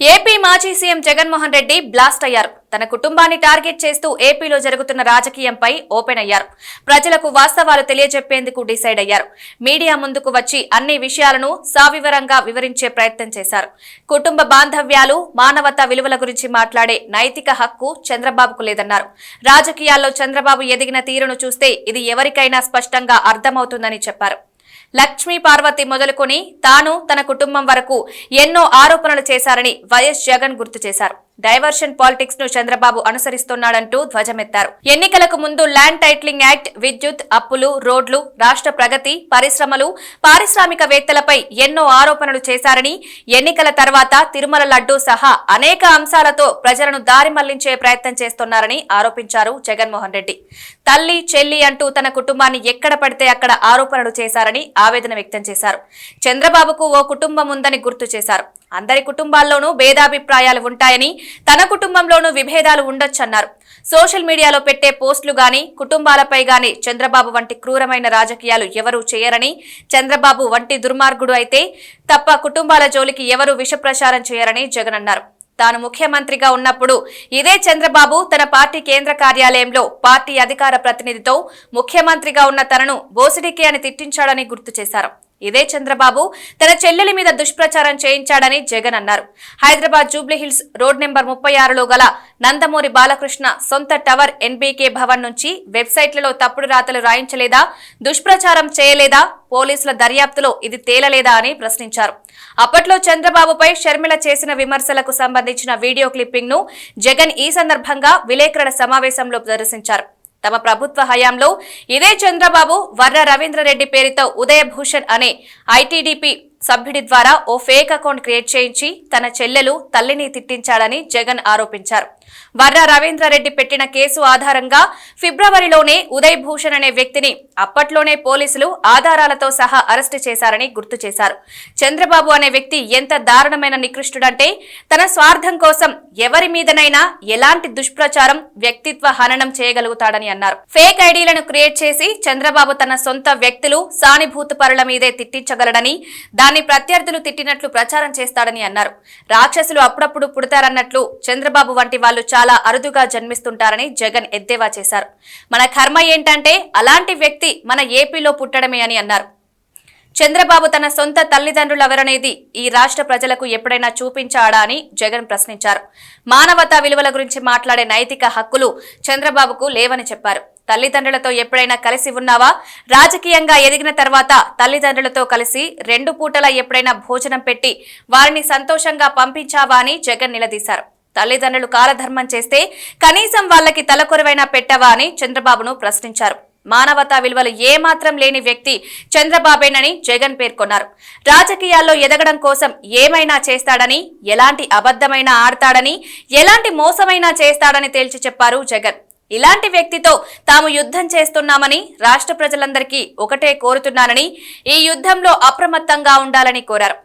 AP మాజీ CM Jaganmohan Reddy blast అయ్యారు. తన కుటుంబాన్ని టార్గెట్ చేస్తూ ఏపీలో జరుగుతున్న రాజకీయంపై ఓపెన్ అయ్యారు. ప్రజలకు వాస్తవాలు తెలియజెప్పేందుకు డిసైడ్ అయ్యారు. మీడియా ముందుకు వచ్చి అన్ని విషయాలను సావివరంగా వివరించే ప్రయత్నం చేశారు. కుటుంబ బాంధవ్యాలు మానవతా విలువల గురించి మాట్లాడే నైతిక హక్కు చంద్రబాబుకు లేదన్నారు. రాజకీయాల్లో చంద్రబాబు ఎదిగిన తీరును చూస్తే ఇది ఎవరికైనా స్పష్టంగా అర్థమవుతుందని చెప్పారు. లక్ష్మీ పార్వతి మొదలుకొని తాను తన కుటుంబం వరకు ఎన్నో ఆరోపణలు చేశారని వైఎస్ జగన్ గుర్తు చేశారు. డైవర్షన్ పాలిటిక్స్ను చంద్రబాబు అనుసరిస్తున్నాడంటూ ధ్వజమెత్తారు. ఎన్నికలకు ముందు ల్యాండ్ టైట్లింగ్ యాక్ట్ విద్యుత్ అప్పులు రోడ్లు రాష్ట్ర ప్రగతి పరిశ్రమలు పారిశ్రామికవేత్తలపై ఎన్నో ఆరోపణలు చేశారని ఎన్నికల తర్వాత తిరుమల లడ్డూ సహా అనేక అంశాలతో ప్రజలను దారి మళ్ళించే ప్రయత్నం చేస్తున్నారని ఆరోపించారు జగన్మోహన్ రెడ్డి. తల్లి చెల్లి అంటూ తన కుటుంబాన్ని ఎక్కడ పడితే అక్కడ ఆరోపణలు చేశారని ఆవేదన వ్యక్తం చేశారు. చంద్రబాబుకు ఓ కుటుంబం ఉందని గుర్తు చేశారు. అందరి కుటుంబాల్లోనూ భేదాభిప్రాయాలు ఉంటాయని తన కుటుంబంలోనూ విభేదాలు ఉండొచ్చన్నారు. సోషల్ మీడియాలో పెట్టే పోస్టులు గాని కుటుంబాలపై గాని చంద్రబాబు వంటి క్రూరమైన రాజకీయాలు ఎవరూ చేయరని చంద్రబాబు వంటి దుర్మార్గుడు అయితే తప్ప కుటుంబాల జోలికి ఎవరూ విష ప్రచారం చేయరని జగన్ అన్నారు. తాను ముఖ్యమంత్రిగా ఉన్నప్పుడు ఇదే చంద్రబాబు తన పార్టీ కేంద్ర కార్యాలయంలో పార్టీ అధికార ప్రతినిధితో ముఖ్యమంత్రిగా ఉన్న తనను బోసిడికి అని తిట్టించాడని గుర్తు చేశారు. ఇదే చంద్రబాబు తన చెల్లెలి మీద దుష్ప్రచారం చేయించాడని జగన్ అన్నారు. హైదరాబాద్ జూబ్లీహిల్స్ రోడ్ నెంబర్ ముప్పై ఆరులో గల నందమూరి బాలకృష్ణ సొంత టవర్ ఎన్బీకే భవన్ నుంచి వెబ్సైట్లలో తప్పుడు రాతలు రాయించలేదా? దుష్ప్రచారం చేయలేదా? పోలీసుల దర్యాప్తులో ఇది తేలలేదా అని ప్రశ్నించారు. అప్పట్లో చంద్రబాబుపై షర్మిల చేసిన విమర్శలకు సంబంధించిన వీడియో క్లిప్పింగ్ను జగన్ ఈ సందర్భంగా విలేకరుల సమావేశంలో ప్రదర్శించారు. తమ ప్రభుత్వ హయాంలో ఇదే చంద్రబాబు వర్ర రవీంద్రరెడ్డి పేరుతో ఉదయభూషణ్ అనే ఐటీడీపీ సభ్యుడి ద్వారా ఓ ఫేక్ అకౌంట్ క్రియేట్ చేయించి తన చెల్లెలు తల్లిని తిట్టించాడని జగన్ ఆరోపించారు. వర్రా రవీంద్రారెడ్డి పెట్టిన కేసు ఆధారంగా ఫిబ్రవరిలోనే ఉదయ్ భూషణ్ అనే వ్యక్తిని అప్పట్లోనే పోలీసులు ఆధారాలతో సహా అరెస్టు చేశారని గుర్తు చేశారు. చంద్రబాబు అనే వ్యక్తి ఎంత దారుణమైన నికృష్టుడంటే తన స్వార్థం కోసం ఎవరి మీదనైనా ఎలాంటి దుష్ప్రచారం వ్యక్తిత్వ హననం చేయగలుగుతాడని అన్నారు. ఫేక్ ఐడీలను క్రియేట్ చేసి చంద్రబాబు తన సొంత వ్యక్తులు సానుభూతి పరుల మీదే తిట్టించగలడని కానీ ప్రత్యర్థులు తిట్టినట్లు ప్రచారం చేస్తాడని అన్నారు. రాక్షసులు అప్పుడప్పుడు పుడతారన్నట్లు చంద్రబాబు వంటి వాళ్ళు చాలా అరుదుగా జన్మిస్తుంటారని జగన్ ఎద్దేవా చేశారు. మన కర్మ ఏంటంటే అలాంటి వ్యక్తి మన ఏపీలో పుట్టడమే అని అన్నారు. చంద్రబాబు తన సొంత తల్లిదండ్రులెవరనేది ఈ రాష్ట్ర ప్రజలకు ఎప్పుడైనా చూపించాడా అని జగన్ ప్రశ్నించారు. మానవతా విలువల గురించి మాట్లాడే నైతిక హక్కులు చంద్రబాబుకు లేవని చెప్పారు. తల్లిదండ్రులతో ఎప్పుడైనా కలిసి ఉన్నావా? రాజకీయంగా ఎదిగిన తర్వాత తల్లిదండ్రులతో కలిసి రెండు పూటల ఎప్పుడైనా భోజనం పెట్టి వారిని సంతోషంగా పంపించావా అని జగన్ నిలదీశారు. తల్లిదండ్రులు కాలధర్మం చేస్తే కనీసం వాళ్ళకి తలకొరవైనా పెట్టవా అని చంద్రబాబును ప్రశ్నించారు. మానవతా విలువలు ఏమాత్రం లేని వ్యక్తి చంద్రబాబేనని జగన్ పేర్కొన్నారు. రాజకీయాల్లో ఎదగడం కోసం ఏమైనా చేస్తాడని ఎలాంటి అబద్ధమైనా ఆడతాడని ఎలాంటి మోసమైనా చేస్తాడని తేల్చి చెప్పారు జగన్. ఇలాంటి వ్యక్తితో తాము యుద్ధం చేస్తున్నామని రాష్ట్ర ప్రజలందరికీ ఒకటే కోరుతున్నానని ఈ యుద్ధంలో అప్రమత్తంగా ఉండాలని కోరారు.